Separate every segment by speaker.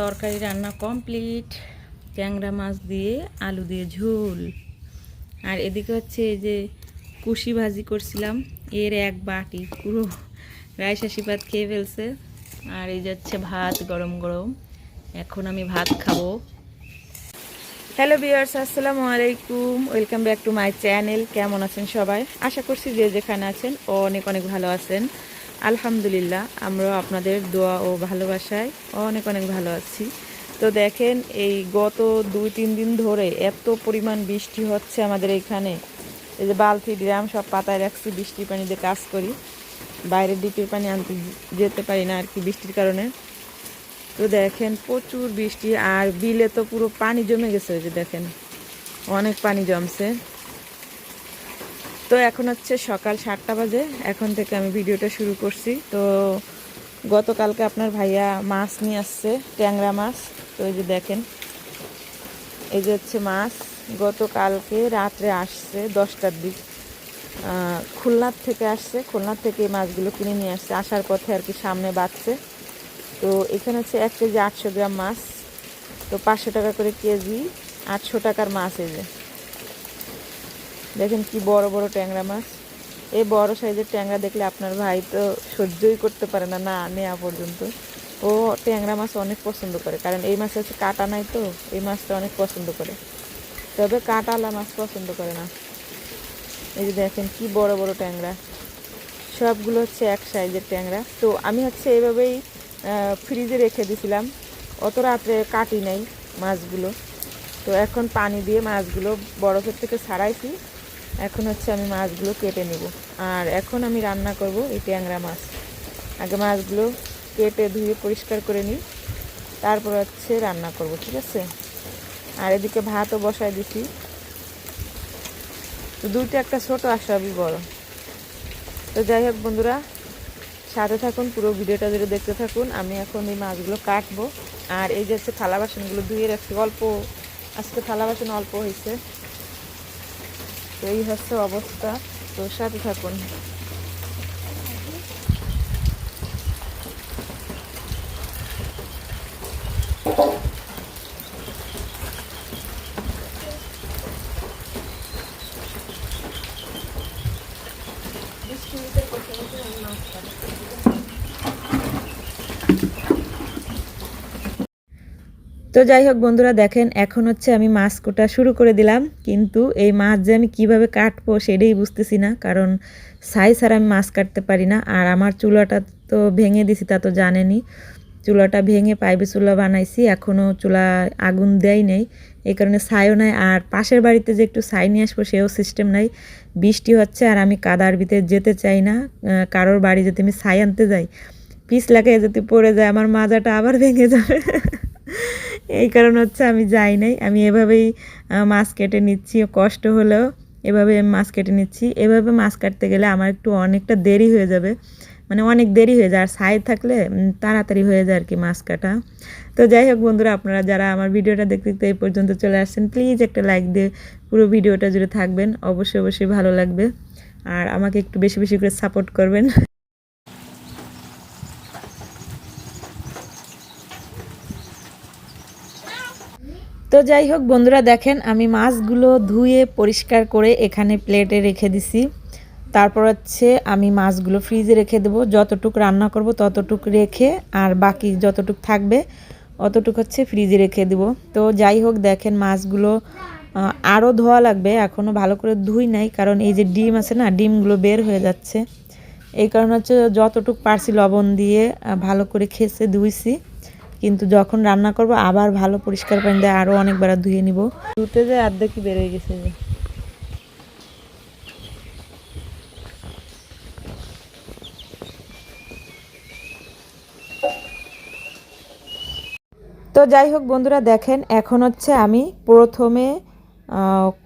Speaker 1: তরকারি রান্না কমপ্লিট, ট্যাংরা মাছ দিয়ে আলু দিয়ে ঝোল। আর এদিকে হচ্ছে এই যে কুশি ভাজি করছিলাম, এর এক বাটি, পুরো রাইস ভাত খেয়ে ফেলছে। আর এই যাচ্ছে ভাত গরম গরম, এখন আমি ভাত খাব। হ্যালো বিয়ার্স আসসালামু আলাইকুম welcome back to my channel কেমন আছেন সবাই? আশা করছি যে যেখানে আছেন অনেক অনেক ভালো আছেন। আলহামদুলিল্লাহ আমরা আপনাদের দোয়া ও ভালোবাসায় অনেক অনেক ভালো আছি। তো দেখেন, এই গত দুই, তিন দিন ধরে এত পরিমাণ বৃষ্টি হচ্ছে আমাদের এখানে। এই যে বালতি, ড্রাম সব পাতায় রাখছি বৃষ্টির পানিতে কাজ করি। বাইরের ডিপের পানি আনতে যেতে পারি না আর কি বৃষ্টির কারণে। তো দেখেন, প্রচুর বৃষ্টি আর বিলে তো পুরো পানি জমে গেছে, ওই যে দেখেন। অনেক পানি জমছে। তো এখন হচ্ছে সকাল সাতটা বাজে। এখন থেকে আমি ভিডিওটা শুরু করছি। তো গতকালকে আপনার ভাইয়া মাছ নিয়ে আসছে, ট্যাংরা মাছ। তো এই যে দেখেন, এই যে হচ্ছে মাছ। গতকালকে রাত্রে আসছে দশটার দিক। খুলনার থেকে আসছে। খুলনার থেকে এই মাছগুলো কিনে নিয়ে আসছে। আসার পথে আর কি সামনে বাঁচছে তো এখানে হচ্ছে এক কেজি আটশো গ্রাম মাছ। তো পাঁচশো টাকা করে কেজি, আটশো টাকার মাছ এই যে। দেখেন কি বড় বড় ট্যাংরা মাছ। এই বড় সাইজের ট্যাংরা দেখলে আপনার ভাই তো সহ্যই করতে পারে না না নেওয়া পর্যন্ত। ও ট্যাংরা মাছ অনেক পছন্দ করে, কারণ এই মাছ হচ্ছে কাটা নাই তো, এই মাছটা অনেক পছন্দ করে। তবে কাটালা মাছ পছন্দ করে না। এই যে দেখেন কি বড় বড় ট্যাংরা। সবগুলো হচ্ছে এক সাইজের ট্যাংরা। তো আমি হচ্ছে এইভাবেই ফ্রিজে রেখে দিছিলাম। অত রাত্রে কাটি নাই মাছগুলো। তো এখন পানি দিয়ে মাছগুলো বরফের থেকে ছাড়াইছি। এখন হচ্ছে আমি মাছগুলো কেটে নেব। আর এখন আমি রান্না করব এই ট্যাংরা মাছ। আগে মাছগুলো কেটে ধুয়ে পরিষ্কার করে নিই, তারপর হচ্ছে রান্না করব, ঠিক আছে? আর এদিকে ভাতও বসাই দিছি। তো দুইটা একটা ছোট সবই বড়। তো যাই হোক বন্ধুরা, সাথে থাকুন, পুরো ভিডিওটা জুড়ে দেখতে থাকুন। আমি এখন এই মাছগুলো কাটবো। আর এই যে হচ্ছে থালা বাসনগুলো ধুয়ে রাখছি, অল্প, আজকে থালা বাসন অল্প হয়েছে। এই হচ্ছে অবস্থা। তো সাথে থাকুন। তো যাই হোক বন্ধুরা, দেখেন এখন হচ্ছে আমি মাছ কোটা শুরু করে দিলাম। কিন্তু এই মাছ যে আমি কীভাবে কাটবো সেটাই বুঝতেছি না, কারণ সাই ছাড়া আমি মাছ কাটতে পারি না। আর আমার চুলাটা তো ভেঙে দিছি, তা তো জানেনি চুলাটা ভেঙে পাইপে চুলা বানাইছি এখনও চুলা আগুন দেয় নেই। এই কারণে ছাইও নাই, আর পাশের বাড়িতে যে একটু ছাই নিয়ে আসব সেও সিস্টেম নাই। বৃষ্টি হচ্ছে আর আমি কাদার ভিতরে যেতে চাই না কারোর বাড়ি যদি আমি ছাই আনতে যাই, পিস লাগাই যদি পড়ে যায়, আমার মাজাটা আবার ভেঙে যাবে। এই কারণ হচ্ছে আমি যাই নাই। আমি এভাবেই মাছ কেটে নিচ্ছি, কষ্ট হলেও এভাবে মাছ কেটে নিচ্ছি। এভাবে মাছ কাটতে গেলে আমার একটু অনেকটা দেরি হয়ে যাবে। মানে অনেক দেরি হয়ে যায়, আর সাইড থাকলে তাড়াতাড়ি হয়ে যায় আর কি মাছ কাটা। তো যাই হোক বন্ধুরা, আপনারা যারা আমার ভিডিওটা দেখতে দেখতে এই পর্যন্ত চলে আসছেন প্লিজ একটা লাইক দিয়ে পুরো ভিডিওটা জুড়ে থাকবেন। অবশ্যই অবশ্যই ভালো লাগবে। আর আমাকে একটু বেশি বেশি করে সাপোর্ট করবেন। তো যাই হোক, বন্ধুরা দেখেন, আমি মাছগুলো ধুয়ে পরিষ্কার করে এখানে প্লেটে রেখে দিছি। তারপর হচ্ছে আমি মাছগুলো ফ্রিজে রেখে দেবো। যতটুক রান্না করব ততটুক রেখে, আর বাকি যতটুক থাকবে অতটুক হচ্ছে ফ্রিজে রেখে দেব। তো যাই হোক, দেখেন মাছগুলো আরও ধোয়া লাগবে। এখনও ভালো করে ধুই নাই, কারণ এই যে ডিম আছে না, ডিমগুলো বের হয়ে যাচ্ছে। এই কারণে হচ্ছে যতটুক পারছি লবণ দিয়ে ভালো করে খেসে ধুইছি। কিন্তু যখন রান্না করব আবার ভালো পরিষ্কার পানি দিয়ে আরও অনেকবার ধুয়ে নিব। ধুতে যে অর্ধেকই বেরোয় গেছে যে। তো যাই হোক বন্ধুরা দেখেন এখন হচ্ছে আমি প্রথমে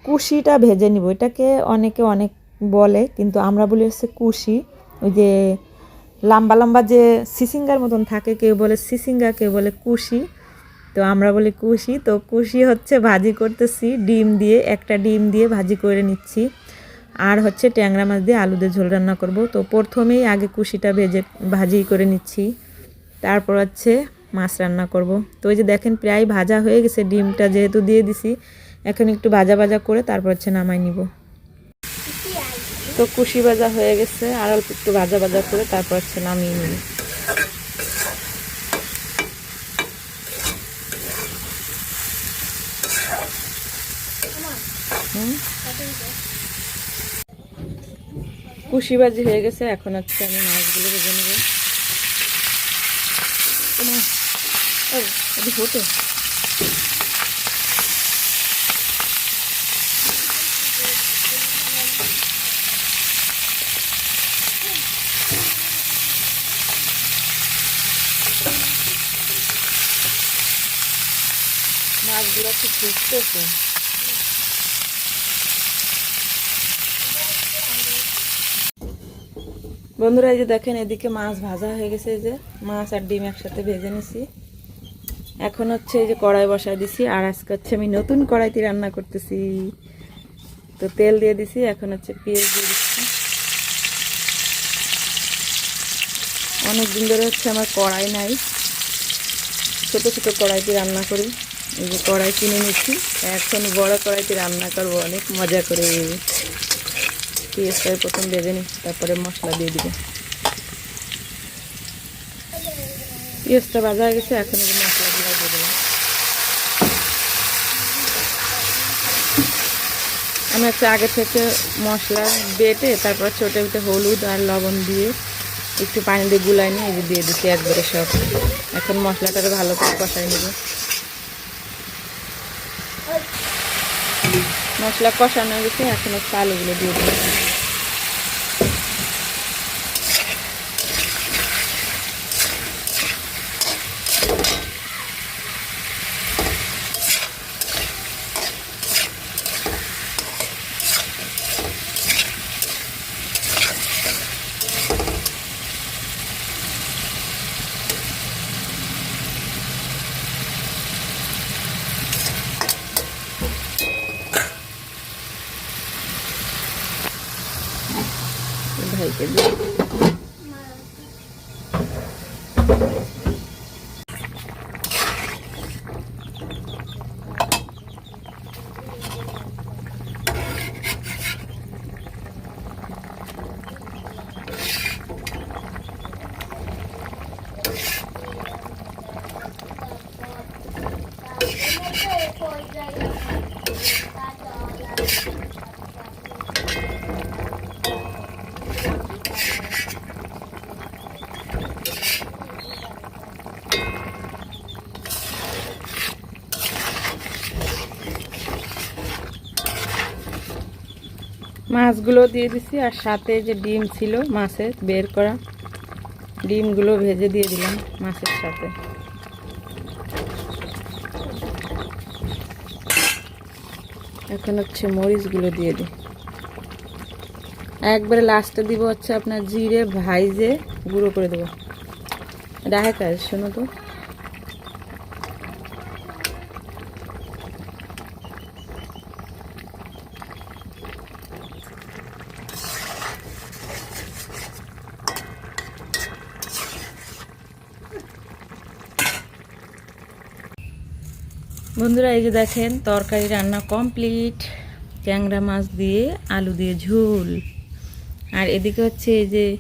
Speaker 1: কুশিটা ভেজে নিব। এটাকে অনেকে অনেক বলে কিন্তু আমরা বলি হচ্ছে কুশি। ওই যে লম্বা লম্বা যে সিসিঙ্গার মতন থাকে, কেউ বলে সিসিঙ্গা, কেউ বলে কুশি। তো আমরা বলি কুশি। তো কুশি হচ্ছে ভাজি করতেছি, ডিম দিয়ে, একটা ডিম দিয়ে ভাজি করে নিচ্ছি। আর হচ্ছে ট্যাংরা মাছ দিয়ে আলু দিয়ে ঝোল রান্না করব। তো প্রথমেই আগে কুশিটা ভেজে ভাজি করে নিচ্ছি। তারপর হচ্ছে মাছ রান্না করব। তো ওই যে দেখেন, প্রায় ভাজা হয়ে গেছে। ডিমটা যেহেতু দিয়ে দিছি, এখন একটু ভাজা ভাজা করে তারপর হচ্ছে নামাই নিব। তো কুশি ভাজা হয়ে গেছে, আর অল্প একটু ভাজা ভাজা করে তারপর হচ্ছে নামিয়ে হুম? কুশি ভাজি হয়ে গেছে, এখন হচ্ছে আমি মাছগুলো ভেজে নেব। হতো মাছগুলো খুব ফুটতেছে বন্ধুরা, এই যে দেখেন, এদিকে মাছ ভাজা হয়ে গেছে যে মাছ আর ডিম একসাথে ভেজে নিছি। এখন হচ্ছে এই যে কড়াই বসাই দিছি, আর আজকে হচ্ছে আমি নতুন কড়াইতে রান্না করতেছি। তো তেল দিয়ে দিছি, এখন হচ্ছে পেঁয়াজ দিয়ে দিচ্ছি। অনেক দিন ধরে হচ্ছে আমার কড়াই নাই। ছোটো ছোটো কড়াইতে রান্না করি। এই যে কড়াই কিনে নিচ্ছি। এখন বড় কড়াইতে রান্না করব, অনেক মজা করে। পেঁয়াজটা প্রথম ভেজে নিচ্ছি, তারপরে মশলা দিয়ে দিব। পেঁয়াজটা ভাজা হয়ে গেছে, এখন মশলাগুলো দিয়ে দিলাম। আমি হচ্ছে আগে থেকে মশলা বেটে, তারপর ছোটো ছোটো হলুদ আর লবণ দিয়ে একটু পানি দিয়ে গুলাই নিয়ে দিয়ে দিচ্ছি একবারে সব। এখন মশলাটাকে ভালো করে কষাই নেব। মশলা কষানো গেছে এখন হচ্ছে আলুগুলো দিয়ে দেবো ভাইকে দিয়ে মাছগুলো দিয়ে দিছি আর সাথে যে ডিম ছিল মাছের বের করা, ডিমগুলো ভেজে দিয়ে দিলাম মাছের সাথে। এখন হচ্ছে মরিচগুলো দিয়ে দিই। একবারে লাস্টে দিব হচ্ছে আপনার জিরে ভাইজে গুঁড়ো করে দেবো। ডাহে কাজ, শোনো তো। বন্ধুরা, এই যে দেখেন, তরকারি রান্না কমপ্লিট। ট্যাংরা মাছ দিয়ে আলু দিয়ে ঝোল। আর এদিকে হচ্ছে এই যে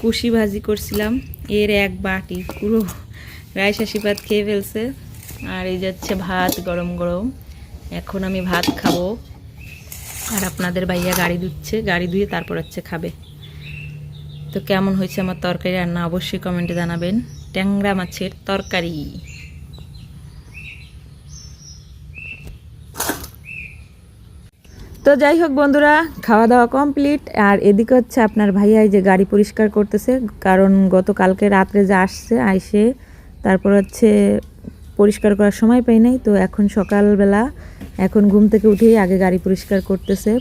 Speaker 1: কুশি ভাজি করছিলাম। এর এক বাটি, পুরো রাইস আশীর্বাদ খেয়ে ফেলছে। আর এই যাচ্ছে ভাত গরম গরম। এখন আমি ভাত খাব। আর আপনাদের ভাইয়া গাড়ি ধুচ্ছে, গাড়ি ধুয়ে তারপর হচ্ছে খাবে। তো কেমন হয়েছে আমার তরকারি রান্না অবশ্যই কমেন্টে জানাবেন। ট্যাংরা মাছের তরকারি। তো যাই হোক বন্ধুরা খাওয়া দাওয়া কমপ্লিট আর এদিকে হচ্ছে আপনার ভাইয়া এই যে গাড়ি পরিষ্কার করতেছে, কারণ গতকালকে রাত্রে যে আসছে, আইসে তারপর হচ্ছে পরিষ্কার করার সময় পাই নাই। তো এখন সকালবেলা, এখন ঘুম থেকে উঠেই আগে গাড়ি পরিষ্কার করতেছে।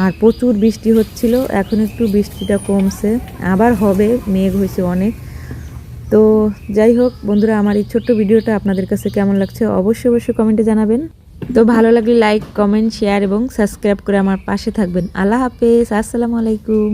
Speaker 1: আর প্রচুর বৃষ্টি হচ্ছিল, এখন একটু বৃষ্টিটা কমছে। আবার হবে, মেঘ হয়েছে অনেক। তো যাই হোক বন্ধুরা, আমার এই ছোট্ট ভিডিওটা আপনাদের কাছে কেমন লাগছে, অবশ্যই অবশ্যই কমেন্টে জানাবেন। তো ভালো লাগলে লাইক কমেন্ট শেয়ার এবং সাবস্ক্রাইব করে আমার পাশে থাকবেন। আল্লাহ হাফেজ, আসসালামু আলাইকুম।